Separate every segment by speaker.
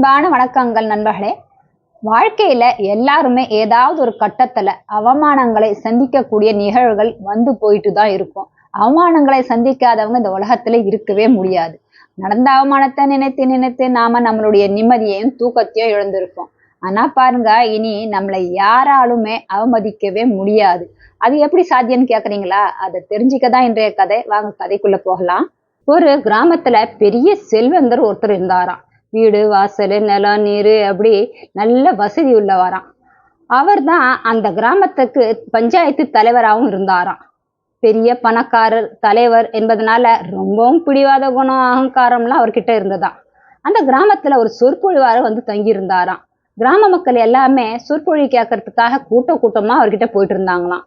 Speaker 1: அன்பான வணக்கங்கள் நண்பர்களே. வாழ்க்கையில எல்லாருமே ஏதாவது ஒரு கட்டத்துல அவமானங்களை சந்திக்கக்கூடிய நிகழ்வுகள் வந்து போயிட்டு தான் இருக்கும். அவமானங்களை சந்திக்காதவங்க இந்த உலகத்துல இருக்கவே முடியாது. நடந்த அவமானத்தை நினைத்து நினைத்து நாம நம்மளுடைய நிம்மதியையும் தூக்கத்தையும் இழந்திருப்போம். ஆனா பாருங்க இனி நம்மளை யாராலுமே அவமதிக்கவே முடியாது. அது எப்படி சாத்தியம்னு கேக்குறீங்களா? அதை தெரிஞ்சுக்க தான் இன்றைய கதை. வாங்க கதைக்குள்ள போகலாம். ஒரு கிராமத்துல பெரிய செல்வந்தர் ஒருத்தர் இருந்தாராம். வீடு வாசல் நிலம் நீர் அப்படி நல்ல வசதி உள்ளவராம். அவர் தான் அந்த கிராமத்துக்கு பஞ்சாயத்து தலைவராகவும் இருந்தாராம். பெரிய பணக்காரர் தலைவர் என்பதனால ரொம்பவும் பிடிவாத குணம் அகங்காரம்லாம் அவர்கிட்ட இருந்ததாம். அந்த கிராமத்தில் ஒரு சொற்பொழிவாளர் வந்து தங்கி இருந்தாராம் கிராம மக்கள் எல்லாமே சொற்பொழிவு கேட்கறதுக்காக கூட்ட கூட்டமாக அவர்கிட்ட போயிட்டு இருந்தாங்களாம்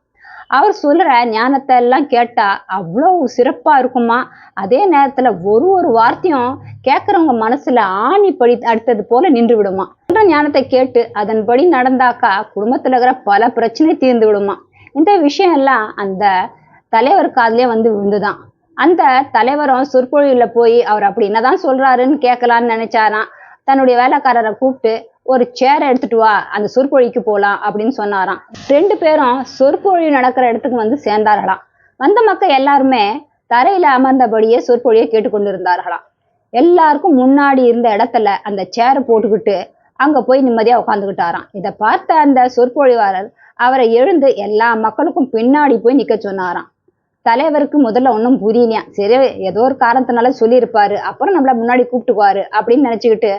Speaker 1: அவர் சொல்கிற ஞானத்தை எல்லாம் கேட்டால் அவ்வளோ சிறப்பாக இருக்குமா? அதே நேரத்தில் ஒரு ஒரு வார்த்தையும் கேட்கறவங்க மனசுல ஆணி படி அடுத்தது போல நின்று விடுமா சொல்ற ஞானத்தை கேட்டு அதன்படி நடந்தாக்கா குடும்பத்துல இருக்கிற பல பிரச்சனை தீர்ந்து விடுமா? இந்த விஷயம் எல்லாம் அந்த தலைவர் காதலே வந்து விழுந்துதான். அந்த தலைவரும் சொற்பொழிவுல போய் அவர் அப்படி என்னதான் சொல்றாருன்னு கேட்கலான்னு நினைச்சாராம். தன்னுடைய வேலைக்காரரை கூப்பிட்டு ஒரு சேரை எடுத்துட்டு வா அந்த சொற்பொழிக்கு போகலாம் அப்படின்னு சொன்னாராம். ரெண்டு பேரும் சொற்பொழி நடக்கிற இடத்துக்கு வந்து சேர்ந்தார்களாம். வந்த மக்கள் எல்லாருமே தரையில அமர்ந்தபடியே சொற்பொழியை கேட்டுக்கொண்டு இருந்தார்களாம் எல்லாருக்கும் முன்னாடி இருந்த இடத்துல அந்த சேரை போட்டுக்கிட்டு அங்க போய் நிம்மதியா உட்காந்துக்கிட்டாராம் இதை பார்த்த அந்த சொற்பொழிவாளர் அவரை எழுந்து எல்லா மக்களுக்கும் பின்னாடி போய் நிக்க சொன்னாராம். தலைவருக்கு முதல்ல ஒன்றும் புரியலையா? சரி ஏதோ ஒரு காரணத்தினால சொல்லியிருப்பாரு. அப்புறம் நம்மள முன்னாடி கூப்பிட்டுக்குவாரு அப்படின்னு நினச்சிக்கிட்டு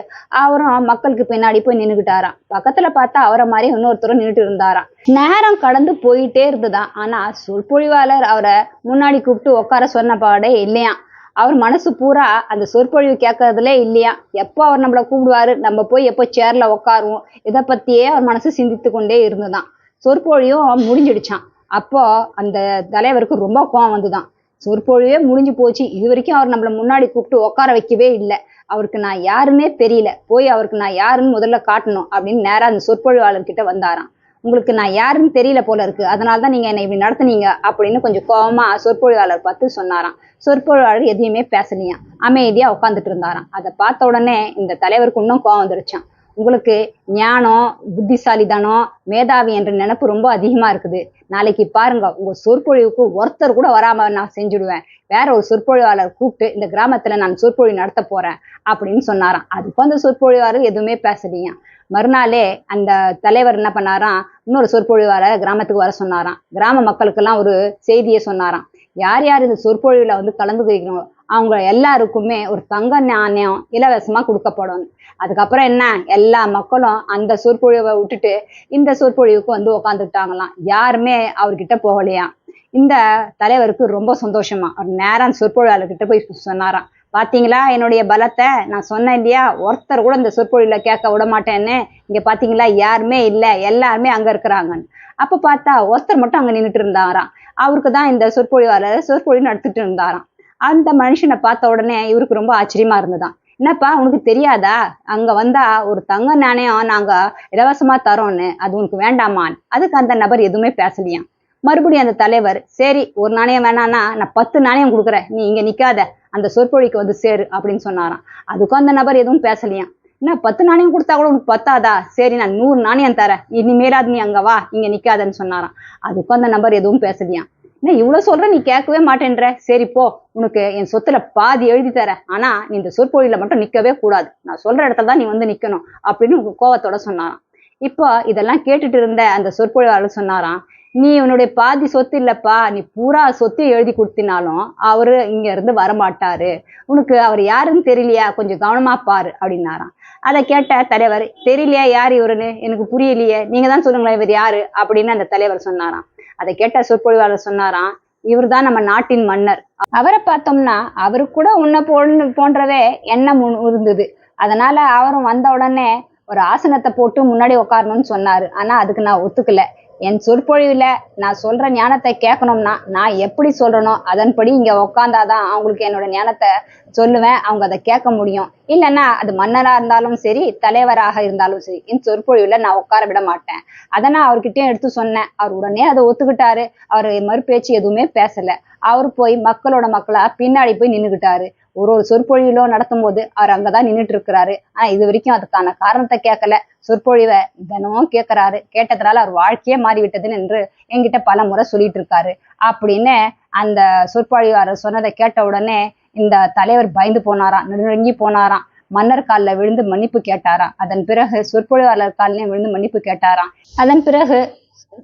Speaker 1: அவரும் மக்களுக்கு பின்னாடி போய் நின்றுக்கிட்டாராம் பக்கத்தில் பார்த்தா அவரை மாதிரி இன்னொருத்தரும் நின்றுட்டு இருந்தாராம். நேரம் கடந்து போயிட்டே இருந்ததான் ஆனால் சொற்பொழிவாளர் அவரை முன்னாடி கூப்பிட்டு உட்கார சொன்ன பாடே இல்லையா அவர் மனசு பூரா அந்த சொற்பொழிவு கேட்கறதுல இல்லையா? எப்போ அவர் நம்மளை கூப்பிடுவாரு? நம்ம போய் எப்போ சேர்ல உட்காருவோம் இதை பத்தியே அவர் மனசு சிந்தித்து கொண்டே இருந்ததாம் சொற்பொழிவும் முடிஞ்சிடுச்சான் அப்போ அந்த தலைவருக்கு ரொம்ப கோவம் வந்துதான். சொற்பொழிவே முடிஞ்சு போச்சு. இது வரைக்கும் அவர் நம்மளை முன்னாடி கூப்பிட்டு உட்கார வைக்கவே இல்லை. அவருக்கு நான் யாருன்னே தெரியல. போய் அவருக்கு நான் யாருன்னு முதல்ல காட்டணும் அப்படின்னு நேராக அந்த சொற்பொழிவாளர்கிட்ட வந்தாராம். உங்களுக்கு நான் யாருன்னு தெரியல போல இருக்கு. அதனால தான் நீங்க என்னை இப்படி நடத்துனீங்க அப்படின்னு கொஞ்சம் கோவமா சொற்பொழிவாளர் பார்த்து சொன்னாராம். சொற்பொழிவாளர் எதையுமே பேசலையாம். அமைதியா உட்காந்துட்டு இருந்தாராம். அதை பார்த்த உடனே இந்த தலைவருக்கு இன்னும் கோவம் வந்துருச்சான் உங்களுக்கு ஞானம் புத்திசாலிதனம் மேதாவி என்ற நினப்பு ரொம்ப அதிகமா இருக்குது. நாளைக்கு பாருங்க உங்க சொற்பொழிவுக்கு ஒருத்தர் கூட வராம நான் செஞ்சுடுவேன். வேற ஒரு சொற்பொழிவாளர் கூப்பிட்டு இந்த கிராமத்துல நான் சொற்பொழிவு நடத்த போறேன் அப்படின்னு சொன்னாராம். அதுக்கு அந்த சொற்பொழிவாளர் எதுவுமே பேசலையாம் மறுநாளே அந்த தலைவர் என்ன பண்ணாராம்? இன்னொரு சொற்பொழிவாளர் கிராமத்துக்கு வர சொன்னாராம். கிராம மக்களுக்கெல்லாம் ஒரு செய்தியை சொன்னாராம். யார் யார் இந்த சொற்பொழிவில் வந்து கலந்து வைக்கணும் அவங்க எல்லாருக்குமே ஒரு தங்க நாணயம் இலவசமாக கொடுக்கப்படும். அதுக்கப்புறம் என்ன? எல்லா மக்களும் அந்த சொற்பொழிவை விட்டுட்டு இந்த சொற்பொழிவுக்கு வந்து உக்காந்துட்டாங்களாம். யாருமே அவர்கிட்ட போகலையாம். இந்த தலைவருக்கு ரொம்ப சந்தோஷமா. அவர் நேரம் சொற்பொழிவாளர்கிட்ட போய் சொன்னாராம். பாத்தீங்களா? என்னுடைய பலத்தை நான் சொன்னேன் இல்லையா? ஒருத்தர் கூட இந்த சொற்பொழிவுல கேட்க விட மாட்டேன்னு. இங்க பாத்தீங்களா? யாருமே இல்லை. எல்லாருமே அங்க இருக்கிறாங்கன்னு. அப்ப பார்த்தா ஒருத்தர் மட்டும் அங்க நின்றுட்டு இருந்தாராம். அவருக்கு தான் இந்த சொற்பொழிவாளர் சொற்பொழிவு நடத்திட்டு இருந்தாராம். அந்த மனுஷனை பார்த்த உடனே இவருக்கு ரொம்ப ஆச்சரியமா இருந்ததான் என்னப்பா உனக்கு தெரியாதா? அங்க வந்தா ஒரு தங்க நாணயம் நாங்க இலவசமா தரோன்னு அது உனக்கு வேண்டாமான்னு அதுக்கு அந்த நபர் எதுவுமே பேசலையாம். மறுபடியும் அந்த தலைவர் சரி ஒரு நாணயம் வேணான்னா நான் பத்து நாணயம் கொடுக்குறேன் நீ இங்க நிக்காத அந்த சொற்பொழிக்கு வந்து சேரு அப்படின்னு சொன்னாராம். அதுக்கும் அந்த நபர் எதுவும் பேசலையாம். என்ன பத்து நாணயம் கொடுத்தா கூட உனக்கு பத்தாதா? சரி நான் நூறு நாணயம் தரேன் இனிமேலாது நீ அங்க வா இங்க நிக்காதன்னு சொன்னாராம். அதுக்கும் அந்த நபர் எதுவும் பேசலையாம். என்ன இவ்வளவு சொல்ற நீ கேட்கவே மாட்டேன்ற. சரி போ. உனக்கு என் சொத்துல பாதி எழுதி தரேன். ஆனா நீ இந்த சொற்பொழியில மட்டும் நிக்கவே கூடாது. நான் சொல்ற இடத்துல தான் நீ வந்து நிக்கணும் அப்படின்னு உங்க கோவத்தோட சொன்னாராம். இப்போ இதெல்லாம் கேட்டுட்டு இருந்த அந்த சொற்பொழிவாளர் சொன்னாராம் நீ உன்னுடைய பாதி சொத்து இல்லப்பா. நீ பூரா சொத்து எழுதி கொடுத்தினாலும் அவரு இங்க இருந்து வரமாட்டாரு. உனக்கு அவர் யாருன்னு தெரியலையா? கொஞ்சம் கவனமா பாரு அப்படின்னாராம். அதை கேட்ட தலைவர் தெரியலையா? யார் இவருன்னு? எனக்கு புரியலையே. நீங்க தான் சொல்லுங்களேன் இவர் யாரு? அப்படின்னு அந்த தலைவர் சொன்னாராம். அதை கேட்ட சொற்பொழிவாளர் சொன்னாராம் இவர் தான் நம்ம நாட்டின் மன்னர். அவரை பார்த்தோம்னா அவரு கூட உன்னை போன்னு போன்றவே எண்ணம் உ- இருந்தது அதனால அவரும் வந்த உடனே ஒரு ஆசனத்தை போட்டு முன்னாடி உட்காரணும்னு சொன்னாரு. ஆனா அதுக்கு நான் ஒத்துக்கல. என் சொற்பொழிவில் நான் சொல்கிற ஞானத்தை கேட்கணும்னா நான் எப்படி சொல்கிறனோ அதன்படி இங்கே உக்காந்தாதான் அவங்களுக்கு என்னோட ஞானத்தை சொல்லுவேன். அவங்க அதை கேட்க முடியும். இல்லைன்னா அது மன்னராக இருந்தாலும் சரி தலைவராக இருந்தாலும் சரி என் சொற்பொழிவில் நான் உட்கார விட மாட்டேன். அதை நான் அவர்கிட்டயும் எடுத்து சொன்னேன். அவர் உடனே அதை ஒத்துக்கிட்டாரு. அவர் மறுபேச்சு எதுவுமே பேசலை. அவர் போய் மக்களோட மக்களாக பின்னாடி போய் நின்றுக்கிட்டாரு ஒரு ஒரு சொற்பொழிவிலோ நடத்தும்போது அவர் அங்கதான் நின்றுட்டு இருக்கிறாரு ஆனா இது வரைக்கும் அதுக்கான காரணத்தை கேட்கல. சொற்பொழிவை தினமும் கேட்கிறாரு. கேட்டதுனால அவர் வாழ்க்கையே மாறிவிட்டதுன்னு என்று என்கிட்ட பல முறை சொல்லிட்டு இருக்காரு அப்படின்னு அந்த சொற்பொழிவாளர் சொன்னதை கேட்ட உடனே இந்த தலைவர் பயந்து போனாராம் நடுங்கி போனாராம். மன்னர் காலில் விழுந்து மன்னிப்பு கேட்டாராம். அதன் பிறகு சொற்பொழிவாளர் காலிலையும் விழுந்து மன்னிப்பு கேட்டாராம். அதன் பிறகு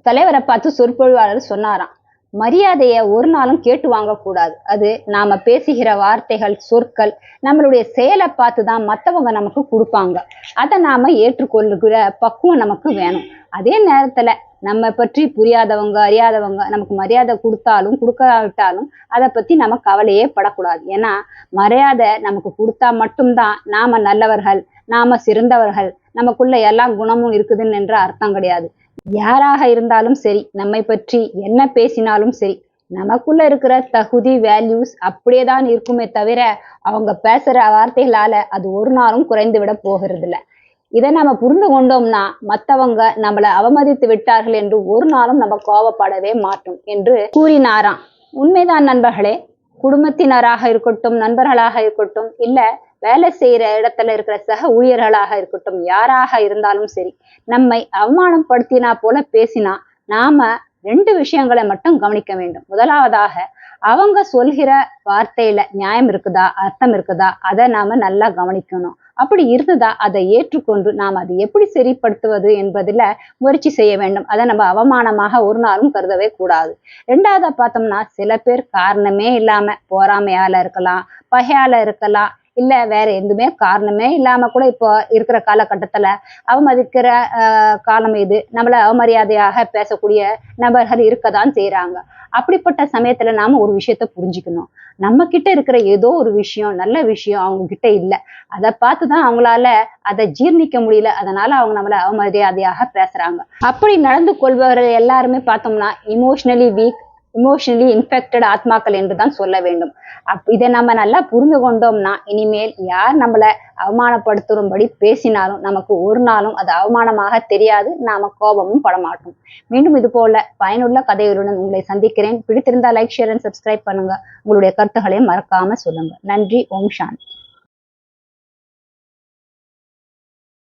Speaker 1: தலைவரை பார்த்து சொற்பொழிவாளர் சொன்னாராம். மரியாதையை ஒரு நாளும் கேட்டு வாங்கக்கூடாது. அது நாம பேசுகிற வார்த்தைகள் சொற்கள் நம்மளுடைய செயலை பார்த்து தான் மற்றவங்க நமக்கு கொடுப்பாங்க. அதை நாம ஏற்றுக்கொள்ளுகிற பக்குவம் நமக்கு வேணும். அதே நேரத்துல நம்ம பற்றி புரியாதவங்க அறியாதவங்க நமக்கு மரியாதை கொடுத்தாலும் கொடுக்காவிட்டாலும் அதை பத்தி நம்ம கவலையே படக்கூடாது. ஏன்னா மரியாதை நமக்கு கொடுத்தா மட்டும்தான் நாம நல்லவர்கள் நாம சிறந்தவர்கள் நமக்குள்ள எல்லா குணமும் இருக்குதுன்னு என்ற அர்த்தம் கிடையாது. யாராக இருந்தாலும் சரி நம்மை பற்றி என்ன பேசினாலும் சரி நமக்குள்ள இருக்கிற தகுதி வேல்யூஸ் அப்படியே தான் இருக்குமே தவிர அவங்க பேசுற வார்த்தைகளால அது ஒரு நாளும் குறைந்து விட போகிறது இல்ல இதை நம்ம புரிந்து கொண்டோம்னா மத்தவங்க நம்மளை அவமதித்து விட்டார்கள் என்று ஒரு நாளும் நம்ம கோவப்படவே மாட்டோம் என்று கூறினாராம். உண்மைதான் நண்பர்களே. குடும்பத்தினராக இருக்கட்டும் நண்பர்களாக இருக்கட்டும் இல்ல வேலை செய்யற இடத்துல இருக்கிற சக ஊழியர்களாக இருக்கட்டும் யாராக இருந்தாலும் சரி நம்மை அவமானப்படுத்தினா போல பேசினா நாம ரெண்டு விஷயங்களை மட்டும் கவனிக்க வேண்டும். முதலாவதாக அவங்க சொல்கிற வார்த்தையில நியாயம் இருக்குதா அர்த்தம் இருக்குதா அதை நாம நல்லா கவனிக்கணும். அப்படி இருந்ததா அதை ஏற்றுக்கொண்டு நாம் அதை எப்படி சரிப்படுத்துவது என்பதுல முயற்சி செய்ய வேண்டும். அதை நம்ம அவமானமாக ஒரு நாளும் கருதவே கூடாது. ரெண்டாவதா பார்த்தோம்னா சில பேர் காரணமே இல்லாமல் போறாமையால இருக்கலாம் பகையால இருக்கலாம் இல்ல வேற எதுவுமே காரணமே இல்லாம கூட இப்போ இருக்கிற காலகட்டத்துல அவமதிக்கிற ஆஹ் காலம் இது. நம்மள அவமரியாதையாக பேசக்கூடிய நபர்கள் இருக்கதான் செய்யறாங்க அப்படிப்பட்ட சமயத்துல நாம ஒரு விஷயத்த புரிஞ்சுக்கணும். நம்ம கிட்ட இருக்கிற ஏதோ ஒரு விஷயம் நல்ல விஷயம் அவங்க கிட்ட இல்ல. அதை பார்த்துதான் அவங்களால அதை ஜீர்ணிக்க முடியல. அதனால அவங்க நம்மள அவமரியாதையாக பேசுறாங்க. அப்படி நடந்து கொள்பவர்கள் எல்லாருமே பார்த்தோம்னா இமோஷனலி வீக் இமோஷனலி இன்ஃபெக்டட் ஆத்மாக்கள் என்று தான் சொல்ல வேண்டும். அப் இதை நம்ம நல்லா புரிந்து கொண்டோம்னா இனிமேல் யார் நம்மளை அவமானப்படுத்தும்படி பேசினாலும் நமக்கு ஒரு நாளும் அது அவமானமாக தெரியாது நாம கோபமும் படமாட்டோம். மீண்டும் இது போல பயனுள்ள கதைகளுடன் உங்களை சந்திக்கிறேன். பிடித்திருந்தா லைக் ஷேர் அண்ட் சப்ஸ்கிரைப் பண்ணுங்க. உங்களுடைய கருத்துக்களையும் மறக்காம சொல்லுங்க. நன்றி ஓம் சாந்தி.